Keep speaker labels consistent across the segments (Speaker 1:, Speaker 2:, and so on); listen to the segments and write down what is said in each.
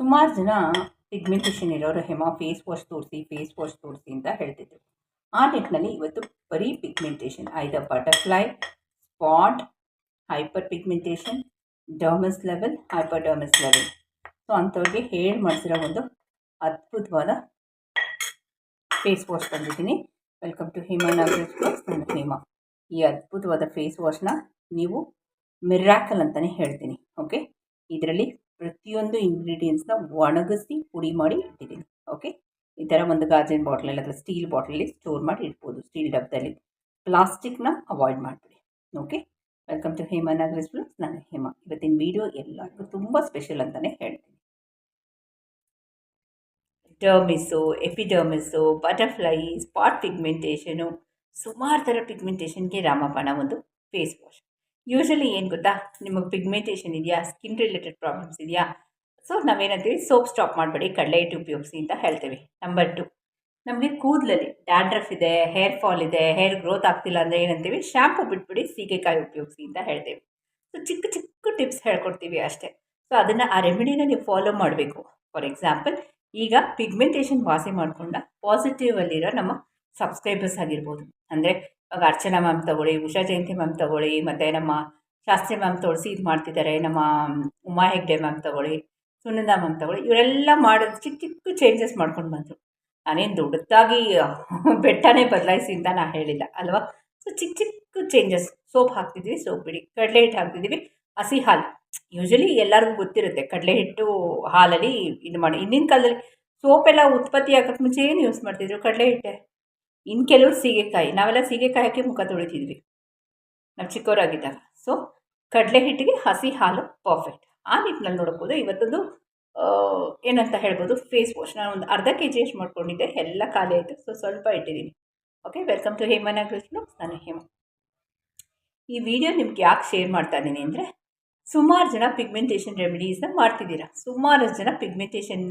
Speaker 1: ಸುಮಾರು ಜನ ಪಿಗ್ಮೆಂಟೇಷನ್ ಇರೋರು, ಹೆಮ ಫೇಸ್ ವಾಶ್ ತೋರಿಸಿ ಫೇಸ್ ವಾಶ್ ತೋರಿಸಿ ಅಂತ ಹೇಳ್ತಿದ್ರು. ಆ ನಿಟ್ಟಿನಲ್ಲಿ ಇವತ್ತು ಬರೀ ಪಿಗ್ಮೆಂಟೇಷನ್ ಐದ butterfly spot hyper pigmentation dermis level hyper dermis level so ಅಂಥವ್ರಿಗೆ ಹೇಳಿ ಮಾಡಿಸಿರೋ ಒಂದು ಅದ್ಭುತವಾದ ಫೇಸ್ ವಾಶ್ ತಂದಿದ್ದೀನಿ. ವೆಲ್ಕಮ್ ಟು ಹೇಮಾ ಬ್ಲಾಗ್ಸ್ ನಾನು ಹೇಮಾ. ಈ ಅದ್ಭುತವಾದ ಫೇಸ್ ವಾಶ್ನ ನೀವು ಮಿರಾಕಲ್ ಅಂತಲೇ ಹೇಳ್ತೀನಿ ಓಕೆ ಇದರಲ್ಲಿ ಪ್ರತಿಯೊಂದು ಇಂಗ್ರೀಡಿಯೆಂಟ್ಸ್ನ ಒಣಗಿಸಿ ಪುಡಿ ಮಾಡಿ ಇಟ್ಟಿದ್ದೀನಿ ಓಕೆ ಈ ಥರ ಒಂದು ಗಾಜಿನ ಬಾಟ್ಲಲ್ಲಿ ಅಥವಾ ಸ್ಟೀಲ್ ಬಾಟ್ಲಲ್ಲಿ ಸ್ಟೋರ್ ಮಾಡಿ ಇಡ್ಬೋದು. ಸ್ಟೀಲ್ ಡಬ್ಬದಲ್ಲಿ ಪ್ಲಾಸ್ಟಿಕ್ನ ಅವಾಯ್ಡ್ ಮಾಡಿಬಿಡಿ okay welcome to Hema Nagaraj blogs ನಾನು ಹೇಮಾ. ಇವತ್ತಿನ ವೀಡಿಯೋ ಎಲ್ಲರಿಗೂ ತುಂಬ ಸ್ಪೆಷಲ್ ಅಂತಲೇ ಹೇಳ್ತೀನಿ. Dermis epidermis butterfly spot pigmentation ಸುಮಾರು ಥರ ಪಿಗ್ಮೆಂಟೇಷನ್ಗೆ ರಾಮಬಾಣ ಒಂದು ಫೇಸ್ ವಾಶ್ ಯೂಶಲಿ ಏನು ಗೊತ್ತಾ? ನಿಮಗೆ ಪಿಗ್ಮೆಂಟೇಷನ್ ಇದೆಯಾ? ಸ್ಕಿನ್ ರಿಲೇಟೆಡ್ ಪ್ರಾಬ್ಲಮ್ಸ್ ಇದೆಯಾ? ಸೊ ನಾವೇನಂತೀವಿ? ಸೋಪ್ ಸ್ಟಾಪ್ ಮಾಡಬೇಡಿ, ಕಡಲೆ ಹಿಟ್ಟು ಉಪಯೋಗಿಸಿ ಅಂತ ಹೇಳ್ತೀವಿ. ನಂಬರ್ ಟು ನಮಗೆ ಕೂದಲಲ್ಲಿ ಡ್ಯಾಂಡ್ರಫ್ ಇದೆ ಹೇರ್ ಫಾಲ್ ಇದೆ ಹೇರ್ ಗ್ರೋತ್ ಆಗ್ತಿಲ್ಲ ಅಂದರೆ ಏನಂತೀವಿ? ಶ್ಯಾಂಪು ಬಿಟ್ಬಿಡಿ, ಸೀಗೆಕಾಯಿ ಉಪಯೋಗಿಸಿ ಅಂತ ಹೇಳ್ತೀವಿ. ಸೊ ಚಿಕ್ಕ ಚಿಕ್ಕ ಟಿಪ್ಸ್ ಹೇಳ್ಕೊಡ್ತೀವಿ ಅಷ್ಟೇ. ಸೊ ಅದನ್ನು ಆ ರೆಮಿಡಿನ ನೀವು ಫಾಲೋ ಮಾಡಬೇಕು. ಫಾರ್ ಎಕ್ಸಾಂಪಲ್ ಈಗ ಪಿಗ್ಮೆಂಟೇಷನ್ ವಾಸಿ ಮಾಡಿಕೊಂಡ ಪಾಸಿಟಿವಲ್ಲಿರೋ ನಮ್ಮ ಸಬ್ಸ್ಕ್ರೈಬರ್ಸ್ ಆಗಿರ್ಬೋದು. ಅಂದರೆ ಇವಾಗ ಅರ್ಚನಾ ಮ್ಯಾಮ್ ತಗೊಳ್ಳಿ, ಉಷಾ ಜಯಂತಿ ಮ್ಯಾಮ್ ತಗೊಳ್ಳಿ, ಮತ್ತು ನಮ್ಮ ಶಾಸ್ತ್ರಿ ಮ್ಯಾಮ್ ತೋರಿಸಿ ಇದು ಮಾಡ್ತಿದ್ದಾರೆ, ನಮ್ಮ ಉಮಾ ಹೆಗ್ಡೆ ಮ್ಯಾಮ್ ತಗೊಳ್ಳಿ, ಸುನಂದ ಮ್ಯಾಮ್ ತಗೊಳ್ಳಿ, ಇವರೆಲ್ಲ ಮಾಡೋದು ಚಿಕ್ಕ ಚಿಕ್ಕ ಚೇಂಜಸ್ ಮಾಡ್ಕೊಂಡು ಬಂದರು. ನಾನೇನು ದೊಡ್ಡದಾಗಿ ಬೆಟ್ಟನೇ ಬದಲಾಯಿಸಿ ಅಂತ ನಾನು ಹೇಳಿಲ್ಲ, ಅಲ್ವಾ? ಸೊ ಚಿಕ್ಕ ಚಿಕ್ಕ ಚೇಂಜಸ್ ಸೋಪ್ ಹಾಕ್ತಿದ್ವಿ, ಸೋಪ್ ಬಿಡಿ. ಕಡಲೆ ಹಿಟ್ಟು ಹಾಕ್ತಿದ್ವಿ, ಹಸಿ ಹಾಲು. ಯೂಶಲಿ ಎಲ್ಲರಿಗೂ ಗೊತ್ತಿರುತ್ತೆ, ಕಡಲೆ ಹಿಟ್ಟು ಹಾಲಲ್ಲಿ ಇದು ಮಾಡಿ. ಹಿಂದಿನ ಕಾಲದಲ್ಲಿ ಸೋಪೆಲ್ಲ ಉತ್ಪತ್ತಿ ಆಗೋಕ್ಕೆ ಮುಂಚೆ ಏನು ಯೂಸ್ ಮಾಡ್ತಿದ್ರು ಕಡಲೆ ಹಿಟ್ಟೆ? ಇನ್ನು ಕೆಲವರು ಸೀಗೆಕಾಯಿ, ನಾವೆಲ್ಲ ಸೀಗೆಕಾಯಿ ಹಾಕಿ ಮುಖ ತೊಳಿತಿದ್ವಿ. ನಾವು ಚಿಕ್ಕವರಾಗಿದ್ದಾಗ. ಸೊ ಕಡಲೆ ಹಿಟ್ಟಿಗೆ ಹಸಿ ಹಾಲು ಪರ್ಫೆಕ್ಟ್ ಆ ನಿಟ್ಟಿನಲ್ಲಿ ನೋಡ್ಬೋದು. ಇವತ್ತೊಂದು ಏನಂತ ಹೇಳ್ಬೋದು ಫೇಸ್ ವಾಶ್ ನಾನು ಒಂದು ಅರ್ಧ ಕೆ ಜಿ ಅಷ್ಟು ಮಾಡ್ಕೊಂಡಿದ್ದೆ. ಎಲ್ಲ ಖಾಲಿ ಆಯಿತು. ಸೊ ಸ್ವಲ್ಪ ಇಟ್ಟಿದ್ದೀನಿ ಓಕೆ ವೆಲ್ಕಮ್ ಟು ಹೇಮನ ಕೃಷ್ಣ ನಾನು ಹೇಮ. ಈ ವಿಡಿಯೋ ನಿಮ್ಗೆ ಯಾಕೆ ಶೇರ್ ಮಾಡ್ತಾ ಇದ್ದೀನಿ ಅಂದರೆ, ಸುಮಾರು ಜನ ಪಿಗ್ಮೆಂಟೇಷನ್ ರೆಮಿಡೀಸ್ನ ಮಾಡ್ತಿದ್ದೀರಾ. ಸುಮಾರು ಜನ ಪಿಗ್ಮೆಂಟೇಷನ್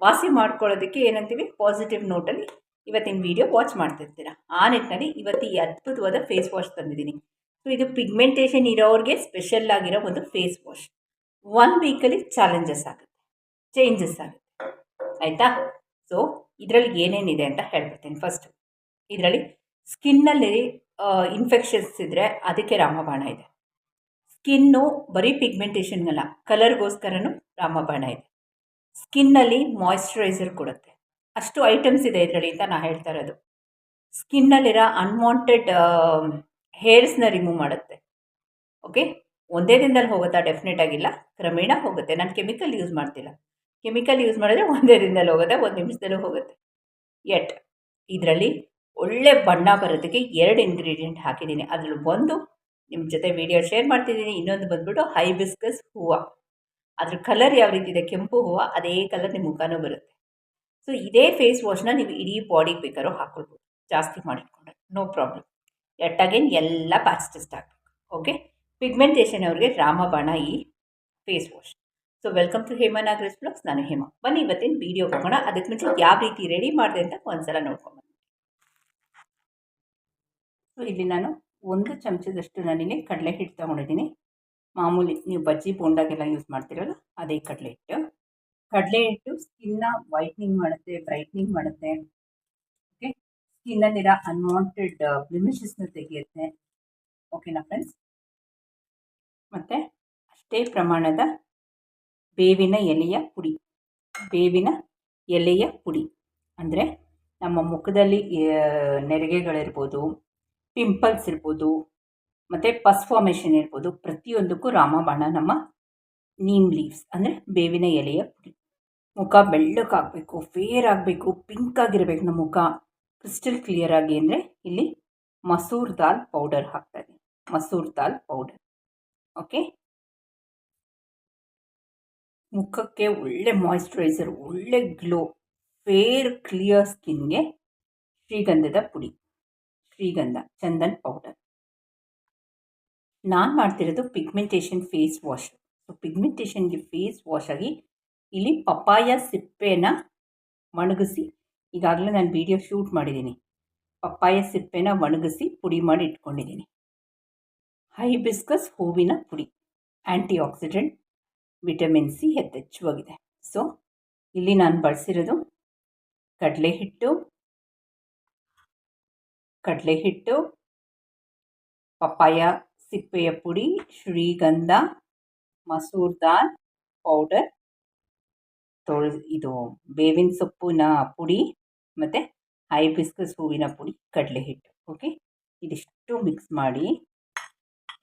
Speaker 1: ವಾಸಿ ಮಾಡ್ಕೊಳ್ಳೋದಕ್ಕೆ ಏನಂತೀವಿ? ಪಾಸಿಟಿವ್ ನೋಟಲ್ಲಿ ಇವತ್ತಿನ ವಿಡಿಯೋ ವಾಚ್ ಮಾಡ್ತಿರ್ತೀರ? ಆ ನಿಟ್ಟಿನಲ್ಲಿ ಇವತ್ತು ಈ ಅದ್ಭುತವಾದ ಫೇಸ್ ವಾಶ್ ತಂದಿದ್ದೀನಿ. ಸೊ ಇದು ಪಿಗ್ಮೆಂಟೇಷನ್ ಇರೋರಿಗೆ ಸ್ಪೆಷಲ್ ಆಗಿರೋ ಒಂದು ಫೇಸ್ ವಾಶ್ ಒನ್ ವೀಕಲ್ಲಿ ಚಾಲೆಂಜಸ್ ಆಗುತ್ತೆ. ಚೇಂಜಸ್ ಆಗುತ್ತೆ. ಆಯಿತಾ? ಸೊ ಇದರಲ್ಲಿ ಏನೇನಿದೆ ಅಂತ ಹೇಳ್ಬಿಡ್ತೀನಿ ಫಸ್ಟು ಇದರಲ್ಲಿ ಸ್ಕಿನ್ನಲ್ಲಿ ಇನ್ಫೆಕ್ಷನ್ಸ್ ಇದ್ದರೆ ಅದಕ್ಕೆ ರಾಮಬಾಣ ಇದೆ. ಸ್ಕಿನ್ನು ಬರೀ ಪಿಗ್ಮೆಂಟೇಷನ್ಗಲ್ಲ ಕಲರ್ಗೋಸ್ಕರನೂ ರಾಮಬಾಣ ಇದೆ. ಸ್ಕಿನ್ನಲ್ಲಿ ಮಾಯಿಶ್ಚರೈಸರ್ ಕೊಡುತ್ತೆ. ಅಷ್ಟು ಐಟಮ್ಸ್ ಇದೆ ಇದರಲ್ಲಿ ಅಂತ ನಾನು ಹೇಳ್ತಾ ಇರೋದು. ಸ್ಕಿನ್ನಲ್ಲಿರೋ ಅನ್ವಾಂಟೆಡ್ ಹೇರ್ಸ್ನ ರಿಮೂವ್ ಮಾಡುತ್ತೆ. ಓಕೆ ಒಂದೇ ದಿನದಲ್ಲಿ ಹೋಗುತ್ತಾ? ಡೆಫಿನೆಟ್ ಆಗಿಲ್ಲ. ಕ್ರಮೇಣ ಹೋಗುತ್ತೆ. ನಾನು ಕೆಮಿಕಲ್ ಯೂಸ್ ಮಾಡ್ತಿಲ್ಲ. ಕೆಮಿಕಲ್ ಯೂಸ್ ಮಾಡಿದ್ರೆ ಒಂದೇ ದಿನದಲ್ಲಿ ಹೋಗುತ್ತೆ, ಒಂದು ನಿಮಿಷದಲ್ಲೂ ಹೋಗುತ್ತೆ. ಎಟ್ ಇದರಲ್ಲಿ ಒಳ್ಳೆ ಬಣ್ಣ ಬರೋದಕ್ಕೆ ಎರಡು ಇಂಗ್ರೀಡಿಯೆಂಟ್ ಹಾಕಿದ್ದೀನಿ. ಅದರಲ್ಲಿ ಒಂದು ನಿಮ್ಮ ಜೊತೆ ವಿಡಿಯೋ ಶೇರ್ ಮಾಡ್ತಿದ್ದೀನಿ, ಇನ್ನೊಂದು ಬಂದ್ಬಿಟ್ಟು ಹೈಬಿಸ್ಕಸ್ ಹೂವು. ಅದ್ರ ಕಲರ್ ಯಾವ ರೀತಿ ಇದೆ? ಕೆಂಪು ಹೂವು, ಅದೇ ಕಲರ್ ನಿಮ್ಮ ಮುಖನೂ ಬರುತ್ತೆ. ಸೊ ಇದೇ ಫೇಸ್ ವಾಶ್ನ ನೀವು ಇಡೀ ಬಾಡಿಗೆ ಬೇಕಾದ್ರೂ ಹಾಕ್ಕೊಳ್ಬೋದು ಜಾಸ್ತಿ ಮಾಡಿಟ್ಕೊಂಡ್ರೆ ನೋ ಪ್ರಾಬ್ಲಮ್ ಎಟ್ ಅಗೇನ್ ಎಲ್ಲ ಪ್ಯಾಚ್ ಟೆಸ್ಟ್ ಆಗಬೇಕು. ಓಕೆ ಪಿಗ್ಮೆಂಟೇಷನ್ ಅವ್ರಿಗೆ ರಾಮಬಾಣ ಈ face wash so welcome to Hema Nagaresh blogs ನಾನು ಹೇಮಾ. ಬನ್ನಿ ಇವತ್ತಿನ ವೀಡಿಯೋ ಹೋಗೋಣ. ಅದಕ್ಕೆ ಮುಂಚೆ ಯಾವ ರೀತಿ ರೆಡಿ ಮಾಡಿದೆ ಅಂತ ಒಂದ್ಸಲ ಬನ್ನಿ. ಸೊ ಇಲ್ಲಿ ನಾನು ಒಂದು ಚಮಚದಷ್ಟು ನಾನಿಲ್ಲಿ ಕಡಲೆ ಹಿಟ್ಟು ತೊಗೊಂಡಿದ್ದೀನಿ. ಮಾಮೂಲಿ ನೀವು ಬಜ್ಜಿ ಬೋಂಡಾಗೆಲ್ಲ ಯೂಸ್ ಮಾಡ್ತಿರಲ್ಲ, ಅದೇ ಕಡಲೆ ಹಿಟ್ಟು ಕಡಲೆ ಹಿಟ್ಟು ಸ್ಕಿನ್ನ ವೈಟ್ನಿಂಗ್ ಮಾಡುತ್ತೆ ಬ್ರೈಟ್ನಿಂಗ್ ಮಾಡುತ್ತೆ. ಓಕೆ ಸ್ಕಿನ್ನಲ್ಲಿರೋ ಅನ್ವಾಂಟೆಡ್ ಬ್ಲಿಮಿಷಸ್ನ ತೆಗೆಯುತ್ತೆ. ಓಕೆನಾ ಫ್ರೆಂಡ್ಸ್ ಮತ್ತು ಅಷ್ಟೇ ಪ್ರಮಾಣದ ಬೇವಿನ ಎಲೆಯ ಪುಡಿ. ಬೇವಿನ ಎಲೆಯ ಪುಡಿ. ಅಂದರೆ ನಮ್ಮ ಮುಖದಲ್ಲಿ ನೆರಿಗೆಗಳಿರ್ಬೋದು ಪಿಂಪಲ್ಸ್ ಇರ್ಬೋದು, ಮತ್ತು ಪಸ್ ಫಾರ್ಮೇಷನ್ ಇರ್ಬೋದು. ಪ್ರತಿಯೊಂದಕ್ಕೂ ರಾಮಬಾಣ ನಮ್ಮ ನೀಮ್ ಲೀವ್ಸ್ ಅಂದರೆ ಬೇವಿನ ಎಲೆಯ ಪುಡಿ. ಮುಖ ಬೆಳ್ಳಕ್ಕಾಗಬೇಕು ಫೇರ್ ಆಗಬೇಕು ಪಿಂಕ್ ಆಗಿರಬೇಕು ನಮ್ಮ ಮುಖ. ಕ್ರಿಸ್ಟಲ್ ಕ್ಲಿಯರ್ ಆಗಿ ಅಂದರೆ ಇಲ್ಲಿ ಮಸೂರ್ ದಾಲ್ ಪೌಡರ್ ಹಾಕ್ತಾರೆ ಮಸೂರ್ ದಾಲ್ ಪೌಡರ್ ಓಕೆ ಮುಖಕ್ಕೆ ಒಳ್ಳೆ ಮಾಯಿಶ್ಚರೈಸರ್ ಒಳ್ಳೆ ಗ್ಲೋ ಫೇರ್ ಕ್ಲಿಯರ್ ಸ್ಕಿನ್ಗೆ ಶ್ರೀಗಂಧದ ಪುಡಿ, ಶ್ರೀಗಂಧ, ಚಂದನ್ ಪೌಡರ್ ನಾನು ಮಾಡ್ತಿರೋದು ಪಿಗ್ಮೆಂಟೇಷನ್ ಫೇಸ್ ವಾಶ್ ಸೊ ಪಿಗ್ಮೆಂಟೇಷನ್ಗೆ ಫೇಸ್ ವಾಶ್ ಆಗಿ ಇಲ್ಲಿ ಪಪ್ಪಾಯ ಸಿಪ್ಪೆನ ಒಣಗಿಸಿ, ಈಗಾಗಲೇ ನಾನು ವಿಡಿಯೋ ಶೂಟ್ ಮಾಡಿದ್ದೀನಿ ಪಪ್ಪಾಯ ಸಿಪ್ಪೆನ ಒಣಗಿಸಿ ಪುಡಿ ಮಾಡಿ ಇಟ್ಕೊಂಡಿದ್ದೀನಿ ಹೈಬಿಸ್ಕಸ್ ಹೂವಿನ ಪುಡಿ ಆ್ಯಂಟಿ ಆಕ್ಸಿಡೆಂಟ್ ವಿಟಮಿನ್ ಸಿ ಯಥೇಚ್ಛವಾಗಿದೆ. ಸೊ ಇಲ್ಲಿ ನಾನು ಬಳಸಿರೋದು ಕಡಲೆ ಹಿಟ್ಟು ಕಡಲೆ ಹಿಟ್ಟು ಪಪ್ಪಾಯ ಸಿಪ್ಪೆಯ ಪುಡಿ, ಶ್ರೀಗಂಧ, ಮಸೂರ್ ದಾಲ್ ಪೌಡರ್ ತೊಳೆ ಇದು ಬೇವಿನ ಸೊಪ್ಪಿನ ಪುಡಿ ಮತ್ತು ಹೈಬಿಸ್ಕಸ್ ಹೂವಿನ ಪುಡಿ, ಕಡಲೆ ಹಿಟ್ಟು ಓಕೆ ಇದಿಷ್ಟು ಮಿಕ್ಸ್ ಮಾಡಿ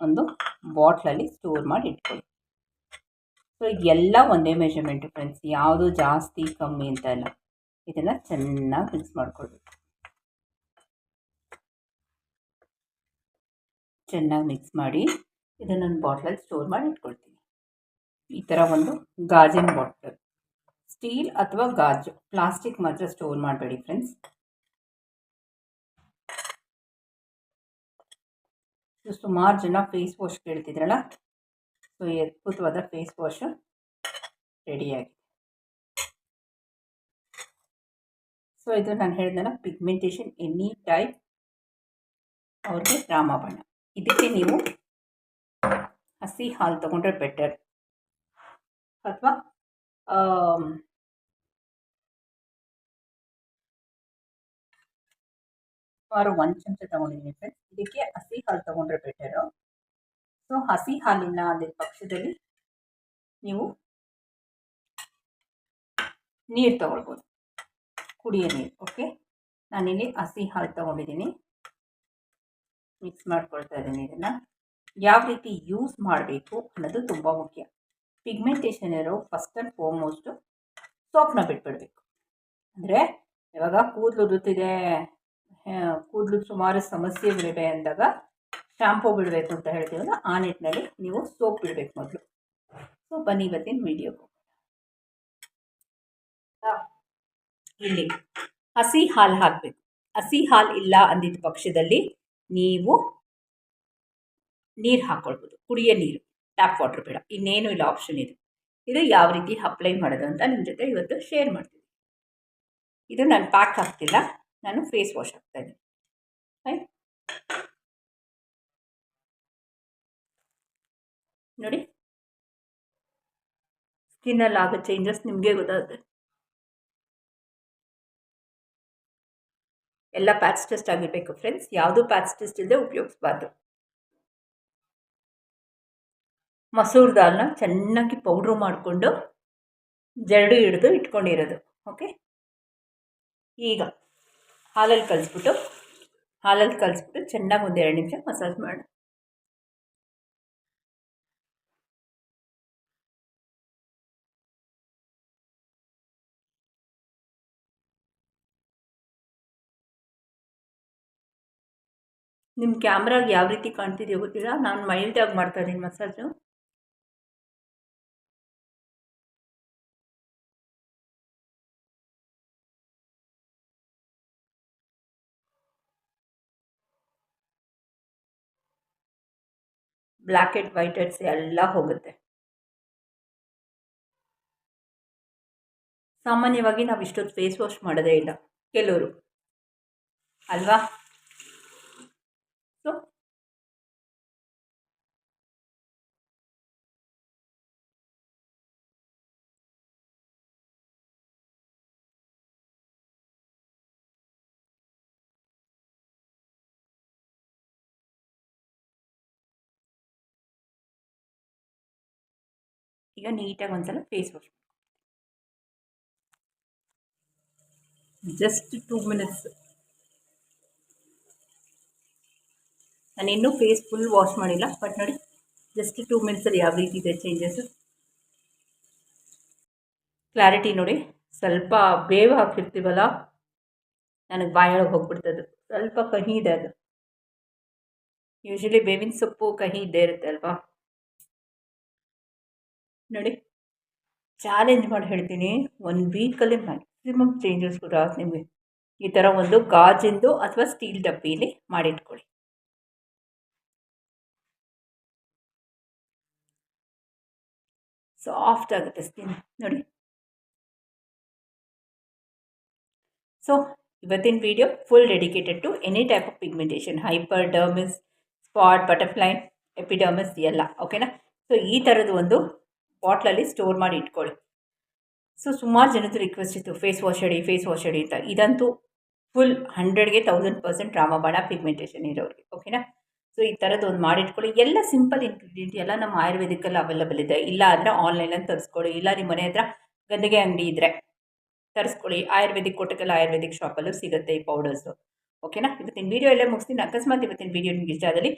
Speaker 1: ಒಂದು ಬಾಟ್ಲಲ್ಲಿ ಸ್ಟೋರ್ ಮಾಡಿ ಇಟ್ಕೊಳ್ಳಿ. ಸೊ ಎಲ್ಲ ಒಂದೇ ಮೆಷರ್ಮೆಂಟು ಫ್ರೆಂಡ್ಸ್ ಯಾವುದು ಜಾಸ್ತಿ, ಕಮ್ಮಿ ಅಂತ ಇಲ್ಲ. ಇದನ್ನು ಚೆನ್ನಾಗಿ ಮಿಕ್ಸ್ ಮಾಡ್ಕೊಳ್ಬೇಕು. ಚೆನ್ನಾಗಿ ಮಿಕ್ಸ್ ಮಾಡಿ ಇದನ್ನೊಂದು ಬಾಟ್ಲಲ್ಲಿ ಸ್ಟೋರ್ ಮಾಡಿ ಇಟ್ಕೊಳ್ತೀನಿ. ಈ ಥರ ಒಂದು ಗಾಜಿನ ಬಾಟ್ಲ್ ಸ್ಟೀಲ್ ಅಥವಾ ಗಾಜು. ಪ್ಲಾಸ್ಟಿಕ್ ಮಾತ್ರ ಸ್ಟೋರ್ ಮಾಡಬೇಡಿ ಫ್ರೆಂಡ್ಸ್ ಸುಮಾರು ಜನ ಫೇಸ್ ವಾಶ್ ಕೇಳ್ತಿದ್ರಲ್ಲ? ಸೊ ಈ ಅದ್ಭುತವಾದ ಫೇಸ್ ವಾಶ್ ರೆಡಿಯಾಗಿದೆ ಸೊ ಇದು ನಾನು ಹೇಳಿದ್ನಲ್ಲ ಪಿಗ್ಮೆಂಟೇಷನ್ ಎನಿ ಟೈಪ್ ಅವ್ರಿಗೆ ರಾಮಬಣ್ಣ ಇದಕ್ಕೆ ನೀವು ಹಸಿ ಹಾಲು ತೊಗೊಂಡ್ರೆ ಬೆಟರ್ ಅಥವಾ ಸುಮಾರು ಒಂದು ಚಮಚ ತಗೊಂಡಿದ್ದೀನಿ ಫ್ರೆಂಡ್ಸ್ ಇದಕ್ಕೆ ಹಸಿ ಹಾಲು ತೊಗೊಂಡ್ರೆ ಬೆಟರು ಸೊ ಹಸಿ ಹಾಲಿನ ಅದೇ ಪಕ್ಷದಲ್ಲಿ ನೀವು ನೀರು ತೊಗೊಳ್ಬೋದು. ಕುಡಿಯೋ ನೀರು ಓಕೆ ನಾನಿಲ್ಲಿ ಹಸಿ ಹಾಲು ತೊಗೊಂಡಿದ್ದೀನಿ ಮಿಕ್ಸ್ ಮಾಡ್ಕೊಳ್ತಾ ಇದ್ದೀನಿ ಇದನ್ನು. ಯಾವ ರೀತಿ ಯೂಸ್ ಮಾಡಬೇಕು ಅನ್ನೋದು ತುಂಬ ಮುಖ್ಯ. ಪಿಗ್ಮೆಂಟೇಷನ್ ಇರೋ ಫಸ್ಟ್ ಆ್ಯಂಡ್ ಫೋರ್ಮೋಸ್ಟು ಸೋಪ್ನ ಬಿಟ್ಬಿಡಬೇಕು. ಅಂದರೆ ಇವಾಗ ಕೂದಲು ಉದುರ್ತಿದೆ ಕೂದಲು ಸುಮಾರು ಸಮಸ್ಯೆಗಳಿವೆ ಅಂದಾಗ ಶಾಂಪೂ ಬಿಡಬೇಕು ಅಂತ ಹೇಳ್ತೀವಲ್ಲ, ಆ ನಿಟ್ಟಿನಲ್ಲಿ ನೀವು ಸೋಪ್ ಬಿಡಬೇಕು ಮೊದಲು. ಸೊ ಬನ್ನಿ ಇವತ್ತಿನ ವಿಡಿಯೋಗೆ ಇಲ್ಲಿ ಹಸಿ ಹಾಲು ಹಾಕಬೇಕು. ಹಸಿ ಹಾಲು ಇಲ್ಲ ಅಂದಿದ್ದ ಪಕ್ಷದಲ್ಲಿ ನೀವು ನೀರು ಹಾಕ್ಕೊಳ್ಬೋದು ಕುಡಿಯೋ ನೀರು ಟ್ಯಾಪ್ ವಾಟರ್ ಬೇಡ. ಇನ್ನೇನು ಇಲ್ಲ ಆಪ್ಷನ್ ಇದು. ಇದು ಯಾವ ರೀತಿ ಅಪ್ಲೈ ಮಾಡೋದು ಅಂತ ನಿಮ್ಮ ಜೊತೆ ಇವತ್ತು ಶೇರ್ ಮಾಡ್ತೀನಿ. ಇದು ನಾನು ಪ್ಯಾಕ್ ಹಾಕ್ತಿಲ್ಲ. ನಾನು ಫೇಸ್ ವಾಶ್ ಹಾಕ್ತಾ ಇದ್ದೀನಿ. ರೈಟ್ ನೋಡಿ. ಸ್ಕಿನ್ನಲ್ಲಿ ಆಗೋ ಚೇಂಜಸ್ ನಿಮಗೆ ಗೊತ್ತಾಗುತ್ತೆ. ಎಲ್ಲ ಪ್ಯಾಚ್ ಟೆಸ್ಟ್ ಆಗಿರಬೇಕು ಫ್ರೆಂಡ್ಸ್ ಯಾವುದು ಪ್ಯಾಚ್ ಟೆಸ್ಟ್ ಇಲ್ಲದೆ ಉಪಯೋಗಿಸ್ಬಾರ್ದು. ಮಸೂರ್ ದಾಲ್ನ ಚೆನ್ನಾಗಿ ಪೌಡ್ರು ಮಾಡಿಕೊಂಡು ಜರಡು ಹಿಡಿದು ಇಟ್ಕೊಂಡಿರೋದು ಓಕೆ ಈಗ ಹಾಲಲ್ಲಿ ಕಲಿಸ್ಬಿಟ್ಟು ಹಾಲಲ್ಲಿ ಕಲಿಸ್ಬಿಟ್ಟು ಚೆನ್ನಾಗಿ ಒಂದು ಎರಡು ನಿಮಿಷ ಮಸಾಜ್ ಮಾಡು. ನಿಮ್ಮ ಕ್ಯಾಮ್ರಾಗೆ ಯಾವ ರೀತಿ ಕಾಣ್ತಿದೆಯೋ ಗೊತ್ತಿಲ್ಲ. ನಾನು ಮೈಲ್ಡಾಗಿ ಮಾಡ್ತಾ ಇದ್ದೀನಿ massage. Black head white heads ಎಲ್ಲ ಹೋಗುತ್ತೆ. ಸಾಮಾನ್ಯವಾಗಿ ನಾವು ಇಷ್ಟೊತ್ತು ಫೇಸ್ ವಾಶ್ ಮಾಡೋದೇ ಇಲ್ಲ. ಕೆಲವರು. ಅಲ್ವಾ? ಈಗ ನೀಟಾಗಿ ಒಂದ್ಸಲ face wash just two minutes ನಾನು ಇನ್ನೂ ಫೇಸ್ ಫುಲ್ ವಾಶ್ ಮಾಡಿಲ್ಲ ಬಟ್ ನೋಡಿ ಜಸ್ಟ್ ಟೂ ಮಿನಿಟ್ಸಲ್ಲಿ ಯಾವ ರೀತಿ ಇದೆ ಚೇಂಜಸ್ ಕ್ಲಾರಿಟಿ ನೋಡಿ, ಸ್ವಲ್ಪ ಬೇವು ಹಾಕಿರ್ತೀವಲ್ಲ, ನನಗೆ ಬಾಯೊಳಗೆ ಹೋಗ್ಬಿಡ್ತದೆ ಸ್ವಲ್ಪ ಕಹಿ ಇದೆ ಅದು. ಯೂಶಲಿ ಬೇವಿನ ಸೊಪ್ಪು ಕಹಿ ಇದ್ದೇ ಇರುತ್ತೆ ಅಲ್ವಾ? ನೋಡಿ. ಚಾಲೆಂಜ್ ಮಾಡಿ ಹೇಳ್ತೀನಿ. ಒಂದು ವೀಕಲ್ಲಿ ಮ್ಯಾಕ್ಸಿಮಮ್ ಚೇಂಜಸ್ ಕೂಡ ನಿಮಗೆ ಈ ಥರ ಒಂದು ಗಾಜಿಂದು ಅಥವಾ ಸ್ಟೀಲ್ ಡಬ್ಬಿಲಿ ಮಾಡಿಟ್ಕೊಳ್ಳಿ. ಸಾಫ್ಟ್ ಆಗುತ್ತೆ ಸ್ಕಿನ್ ನೋಡಿ. ಸೊ ಇವತ್ತಿನ video full dedicated to any type of pigmentation hyper dermis spot butterfly epidermis ಎಲ್ಲ ಓಕೆನಾ ಸೊ ಈ ಥರದ್ದು ಒಂದು ಬಾಟ್ಲಲ್ಲಿ ಸ್ಟೋರ್ ಮಾಡಿ ಇಟ್ಕೊಳ್ಳಿ. ಸೊ ಸುಮಾರು ಜನದ್ದು ರಿಕ್ವೆಸ್ಟ್ ಇತ್ತು ಫೇಸ್ ವಾಶ್ ಹೇಳಿ ಫೇಸ್ ವಾಶ್ ಹೇಳಿ ಅಂತ. ಇದಂತೂ ಫುಲ್ ಹಂಡ್ರೆಡ್ಗೆ ತೌಸಂಡ್ ಪರ್ಸೆಂಟ್ ರಾಮಬಾಣ ಪಿಗ್ಮೆಂಟೇಷನ್ ಇರೋರಿಗೆ ಓಕೆನಾ ಸೊ ಈ ಥರದ್ದು ಒಂದು ಮಾಡಿಟ್ಕೊಳ್ಳಿ ಎಲ್ಲ ಸಿಂಪಲ್ ಇಂಗ್ರೀಡಿಯೆಂಟ್ ಎಲ್ಲ ನಮ್ಮ ಆಯುರ್ವೇದಿಕಲ್ಲಿ ಅವೈಲಬಲ್ ಇದೆ. ಇಲ್ಲ ಅಂದರೆ ಆನ್ಲೈನಲ್ಲಿ ತರಿಸ್ಕೊಳ್ಳಿ. ಇಲ್ಲ ನಿಮ್ಮ ಮನೆ ಹತ್ರ ಗದ್ದೆಗೆ ಅಂಗಡಿ ಇದ್ದರೆ ತರಿಸ್ಕೊಳ್ಳಿ. ಆಯುರ್ವೇದಿಕ್ ಕೊಟ್ಟಕಲ್ಲ ಆಯುರ್ವೇದಿಕ್ ಶಾಪಲ್ಲೂ ಸಿಗುತ್ತೆ ಈ ಪೌಡರ್ಸು ಓಕೆನಾ ಇವತ್ತಿನ ವೀಡಿಯೋ ಎಲ್ಲೇ ಮುಗಿಸ್ತೀನಿ. ಅಕಸ್ಮಾತ್ ಇವತ್ತಿನ ವೀಡಿಯೋ ನಿಮ್ಗೆ ಇಷ್ಟ ಆದಲ್ಲಿ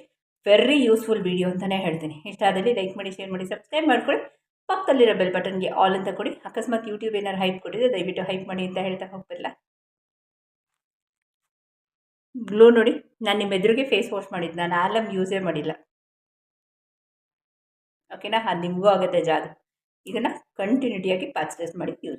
Speaker 1: ವೆರಿ ಯೂಸ್ಫುಲ್ ವೀಡಿಯೋ ಅಂತಲೇ ಹೇಳ್ತೀನಿ. ಇಷ್ಟ ಆದಲ್ಲಿ ಲೈಕ್ ಮಾಡಿ ಶೇರ್ ಮಾಡಿ ಸಬ್ಸ್ಕ್ರೈಬ್ ಮಾಡ್ಕೊಳ್ಳಿ. ಪಕ್ಕದಲ್ಲಿರೋ ಬೆಲ್ ಬಟನ್ಗೆ ಆಲ್ ಅಂತ ಕೊಡಿ. ಅಕಸ್ಮಾತ್ ಯೂಟ್ಯೂಬ್ ಏನಾರು ಹೈಪ್ ಕೊಟ್ಟಿದೆ ದಯವಿಟ್ಟು ಹೈಪ್ ಮಾಡಿ ಅಂತ ಹೇಳ್ತಾ ಹೋಗ್ಬಿಡಲ್ಲ. ಗ್ಲೋ ನೋಡಿ, ನಾನು ನಿಮ್ಮ ಎದುರಿಗೆ ಫೇಸ್ ವಾಶ್ ಮಾಡಿದ್ದು. ನಾನು ಆಲಮ್ ಯೂಸೇ ಮಾಡಿಲ್ಲ. ಓಕೆನಾ ಅದು ನಿಮಗೂ ಆಗುತ್ತೆ ಜಾದು ಇದನ್ನು ಕಂಟಿನ್ಯೂಟಿಯಾಗಿ ಪ್ಯಾಚ್ ಮಾಡಿ ಯೂಸ್